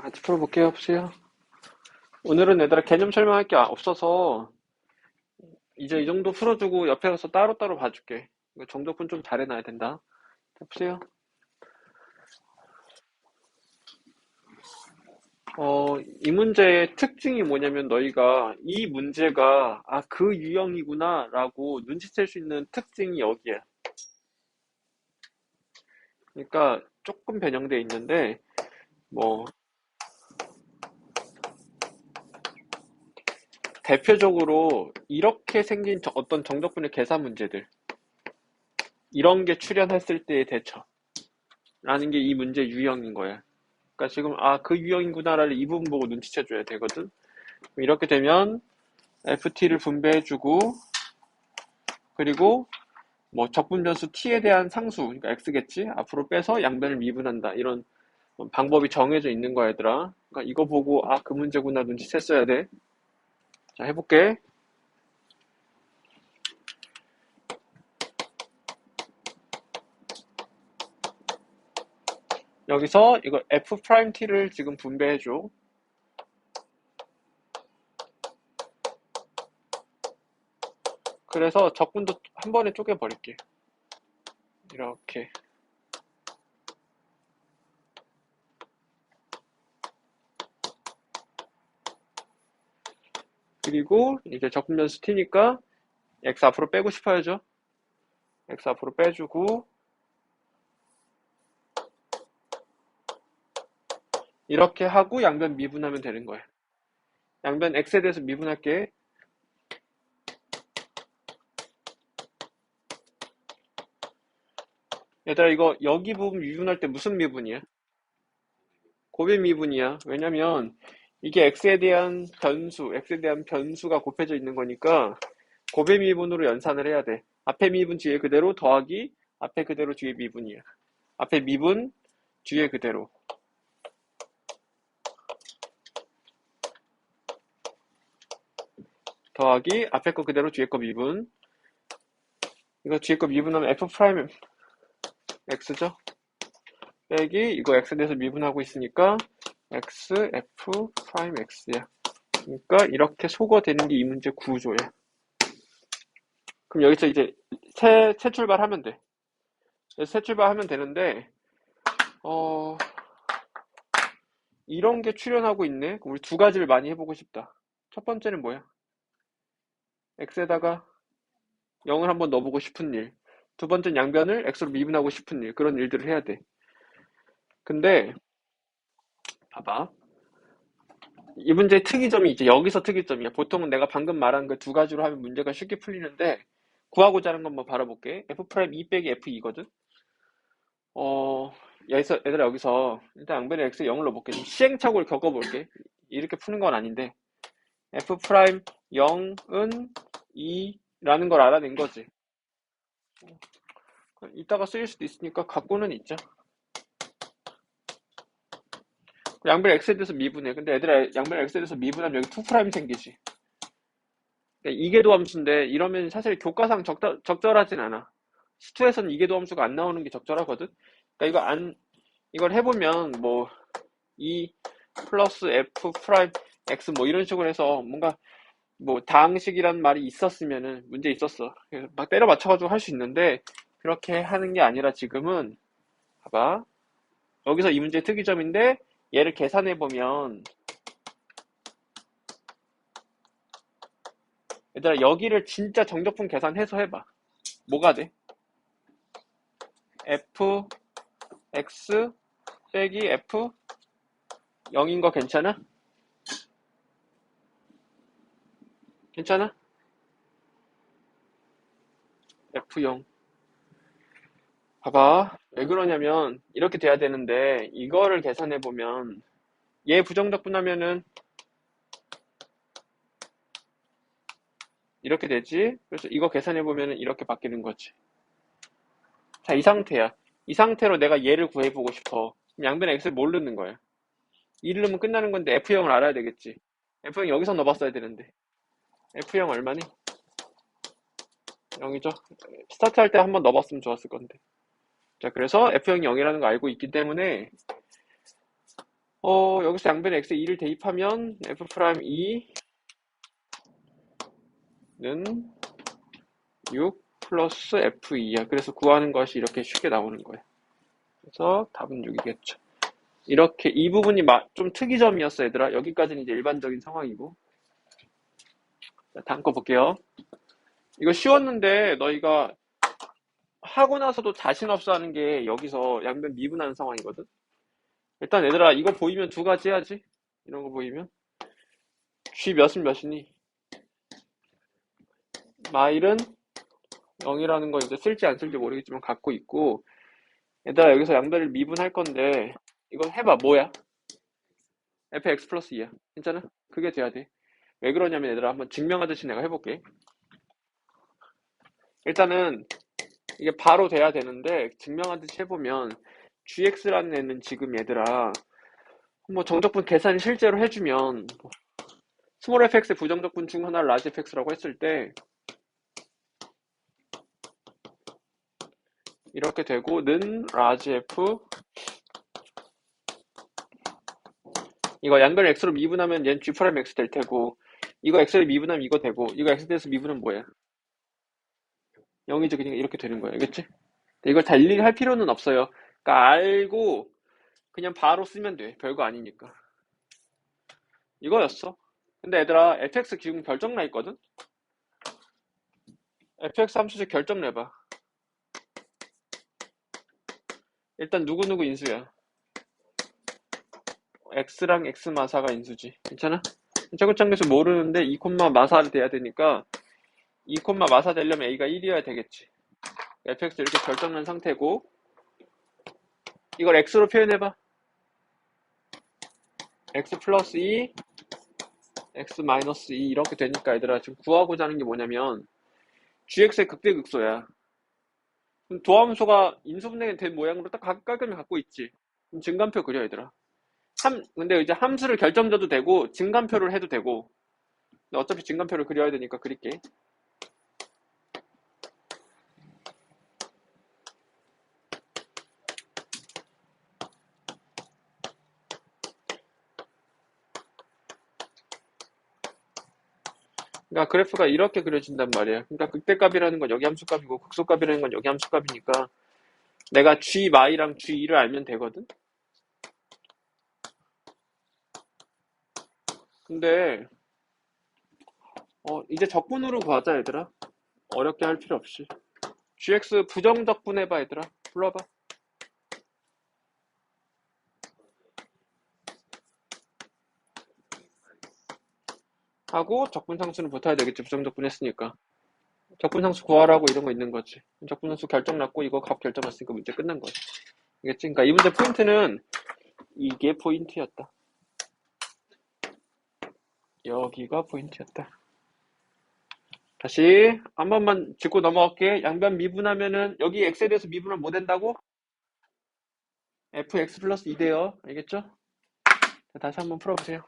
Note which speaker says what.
Speaker 1: 자, 같이 풀어볼게요. 보세요. 오늘은 얘들아 개념 설명할 게 없어서 이제 이 정도 풀어주고 옆에 가서 따로따로 봐줄게. 정적분 좀 잘해놔야 된다. 자, 보세요. 어, 이 문제의 특징이 뭐냐면 너희가 이 문제가 아, 그 유형이구나 라고 눈치챌 수 있는 특징이 여기야. 그러니까 조금 변형돼 있는데 뭐 대표적으로 이렇게 생긴 저- 어떤 정적분의 계산 문제들 이런 게 출현했을 때의 대처라는 게 이 문제 유형인 거야. 그러니까 지금 아 그 유형이구나를 이 부분 보고 눈치채줘야 되거든. 이렇게 되면 FT를 분배해주고 그리고 뭐 적분 변수 t에 대한 상수 그러니까 x겠지 앞으로 빼서 양변을 미분한다 이런 방법이 정해져 있는 거야 얘들아. 그러니까 이거 보고 아 그 문제구나 눈치챘어야 돼. 자 해볼게. 여기서 이거 f't를 지금 분배해줘. 그래서 적분도 한 번에 쪼개버릴게. 이렇게. 그리고 이제 적분 변수 t니까 x 앞으로 빼고 싶어야죠. x 앞으로 빼주고 이렇게 하고 양변 미분하면 되는 거야. 양변 x에 대해서 미분할게. 얘들아 이거 여기 부분 미분할 때 무슨 미분이야? 고배 미분이야. 왜냐면 이게 x에 대한 변수, x에 대한 변수가 곱해져 있는 거니까 고배 미분으로 연산을 해야 돼. 앞에 미분 뒤에 그대로 더하기 앞에 그대로 뒤에 미분이야. 앞에 미분 뒤에 그대로. 더하기 앞에 거 그대로 뒤에 거 미분. 이거 뒤에 거 미분하면 f 프라임 x죠. 빼기 이거 x에 대해서 미분하고 있으니까 x f 프라임 x야. 그러니까 이렇게 소거되는 게 이 문제 구조야. 그럼 여기서 이제 새, 새 출발하면 돼. 새 출발하면 되는데 어 이런 게 출현하고 있네. 그럼 우리 두 가지를 많이 해보고 싶다. 첫 번째는 뭐야? x에다가 0을 한번 넣어보고 싶은 일. 두 번째는 양변을 x로 미분하고 싶은 일. 그런 일들을 해야 돼. 근데 봐봐. 이 문제의 특이점이 이제 여기서 특이점이야. 보통은 내가 방금 말한 그 두 가지로 하면 문제가 쉽게 풀리는데 구하고자 하는 건 뭐 바라볼게. f 프라임 2 빼기 f2거든. 어, 여기서 얘들아 여기서 일단 양변의 x에 0을 넣어볼게. 좀 시행착오를 겪어볼게. 이렇게 푸는 건 아닌데 f 프라임 0은 2라는 걸 알아낸 거지. 이따가 쓰일 수도 있으니까 갖고는 있자. 양변 x에 대해서 미분해. 근데 얘들아 양변 x에 대해서 미분하면 여기 2 프라임 생기지. 그러니까 이계도 함수인데 이러면 사실 교과상 적절, 적절하진 않아. 시투에서는 이계도 함수가 안 나오는 게 적절하거든. 그러니까 이거 안 이걸 해보면 뭐 e 플러스 f 프라임 x 뭐 이런 식으로 해서 뭔가 뭐 다항식이란 말이 있었으면은 문제 있었어. 막 때려 맞춰가지고 할 수 있는데 그렇게 하는 게 아니라 지금은 봐봐. 여기서 이 문제의 특이점인데 얘를 계산해 보면 얘들아 여기를 진짜 정적분 계산해서 해봐. 뭐가 돼? f x 빼기 f 0인 거 괜찮아? 괜찮아? F0 봐봐 왜 그러냐면 이렇게 돼야 되는데 이거를 계산해 보면 얘 부정적분 하면은 이렇게 되지? 그래서 이거 계산해 보면은 이렇게 바뀌는 거지. 자 이 상태야. 이 상태로 내가 얘를 구해 보고 싶어. 양변 x를 뭘 넣는 거야? 2를 넣으면 끝나는 건데 F0을 알아야 되겠지. F0 여기서 넣어봤어야 되는데. F0 얼마니? 0이죠. 스타트 할 때 한번 넣어봤으면 좋았을 건데. 자, 그래서 F0이 0이라는 거 알고 있기 때문에 어, 여기서 양변에 x에 2를 대입하면 f 프라임 2는 6 플러스 f2야. 그래서 구하는 것이 이렇게 쉽게 나오는 거예요. 그래서 답은 6이겠죠. 이렇게 이 부분이 마- 좀 특이점이었어, 얘들아. 여기까지는 이제 일반적인 상황이고. 자, 다음 거 볼게요. 이거 쉬웠는데 너희가 하고 나서도 자신 없어 하는 게 여기서 양변 미분하는 상황이거든. 일단 얘들아 이거 보이면 두 가지 해야지. 이런 거 보이면 G 몇은 몇이니? 마일은 0이라는 거 이제 쓸지 안 쓸지 모르겠지만 갖고 있고 얘들아 여기서 양변을 미분할 건데 이거 해봐 뭐야? fx 플러스 2야 괜찮아? 그게 돼야 돼. 왜 그러냐면 얘들아 한번 증명하듯이 내가 해볼게. 일단은 이게 바로 돼야 되는데 증명하듯이 해보면 gx라는 애는 지금 얘들아 뭐 정적분 계산 실제로 해주면 스몰 fx의 부정적분 중 하나를 라지 fx라고 했을 때 이렇게 되고 는 라지 f 이거 양변 x로 미분하면 얘는 g 프라임 x 될 테고 이거 x를 미분하면 이거 되고 이거 x 대해서 미분하면 뭐야 0이죠 그냥 이렇게 되는 거야 알겠지? 이걸 다 일일이 할 필요는 없어요. 그러니까 알고 그냥 바로 쓰면 돼. 별거 아니니까. 이거였어. 근데 얘들아 fx 지금 결정 나 있거든? Fx 함수식 결정 내봐. 일단 누구누구 인수야? X랑 x 마사가 인수지. 괜찮아? 최고창에서 모르는데 2 마사를 돼야 되니까 2 마사 되려면 a가 1이어야 되겠지. fx 이렇게 결정난 상태고 이걸 x로 표현해봐. X 플러스 2 x 마이너스 2 이렇게 되니까 얘들아 지금 구하고자 하는 게 뭐냐면 gx의 극대극소야. 그럼 도함수가 인수분해가 된 모양으로 딱 각- 깔끔히 갖고 있지. 그럼 증간표 그려 얘들아. 함, 근데 이제 함수를 결정져도 되고 증간표를 해도 되고. 어차피 증간표를 그려야 되니까 그릴게 그러니까 그래프가 이렇게 그려진단 말이야. 그러니까 극대값이라는 건 여기 함수값이고 극소값이라는 건 여기 함수값이니까 내가 g 마이랑 g2를 알면 되거든. 근데 어, 이제 적분으로 구하자 얘들아. 어렵게 할 필요 없이. gx 부정적분 해봐 얘들아. 불러봐. 하고 적분 상수는 붙어야 되겠지. 부정적분 했으니까. 적분 상수 구하라고 이런 거 있는 거지. 적분 상수 결정 났고 이거 값 결정 났으니까 문제 끝난 거지. 알겠지? 그러니까 이 문제 포인트는 이게 포인트였다. 여기가 포인트였다. 다시 한 번만 짚고 넘어갈게. 양변 미분하면은 여기 x에 대해서 미분을 못 한다고? fx 플러스 2 돼요. 알겠죠? 자, 다시 한번 풀어보세요.